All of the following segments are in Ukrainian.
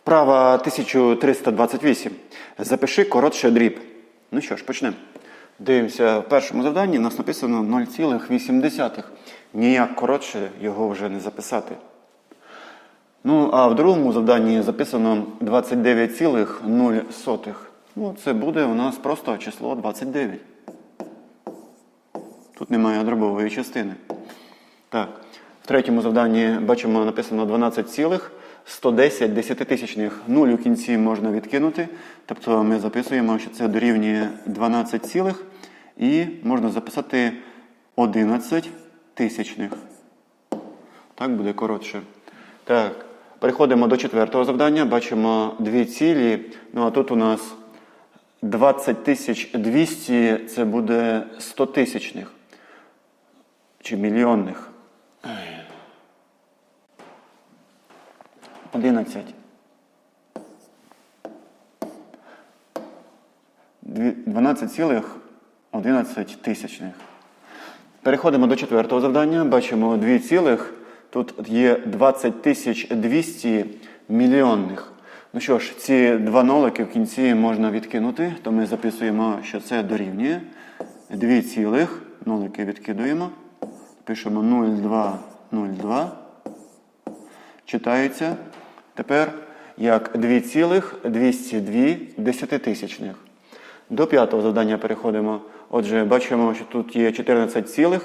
Вправа 1328. Запиши коротше дріб. Ну що ж, почнемо. Дивимося, в першому завданні у нас написано 0,8. Ніяк коротше його вже не записати. Ну, а в другому завданні записано 29,0. Ну, це буде у нас просто число 29. Тут немає дробової частини. Так. В третьому завданні бачимо написано 12,110 десятитисячних. Нуль у кінці можна відкинути. Тобто ми записуємо, що це дорівнює 12 цілих і можна записати 11 тисячних. Так буде коротше. Так, переходимо до четвертого завдання. Бачимо дві цілі. Ну а тут у нас 20 тисяч 200 це буде 100 тисячних чи мільйонних. 11. 12,11 тисячних. Переходимо до четвертого завдання. Бачимо 2 цілих. Тут є 20 тисяч 200 мільйонних. Ну що ж, ці два нолики в кінці можна відкинути, то ми записуємо, що це дорівнює. 2 цілих, нолики відкидуємо. Пишемо 0,202. Читається тепер як 2,202 десятитисячних. До п'ятого завдання переходимо. Отже, бачимо, що тут є 14,2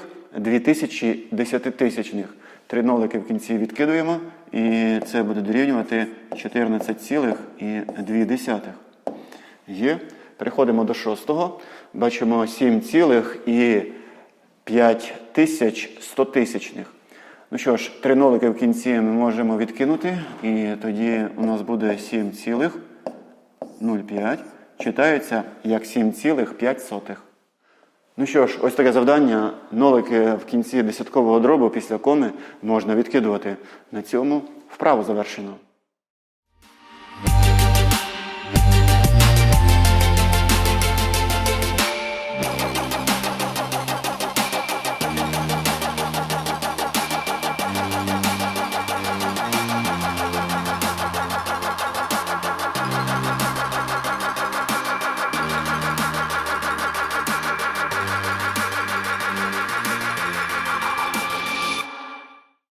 десятитисячних. Три нолики в кінці відкидуємо, і це буде дорівнювати 14,2. Є. Переходимо до шостого. Бачимо 7,5 тисяч 100 тисячних. Ну що ж, три нолики в кінці ми можемо відкинути, і тоді у нас буде 7,05. Читається як 7,5. Ну що ж, ось таке завдання. Нолики в кінці десяткового дробу після коми можна відкидувати. На цьому вправу завершено.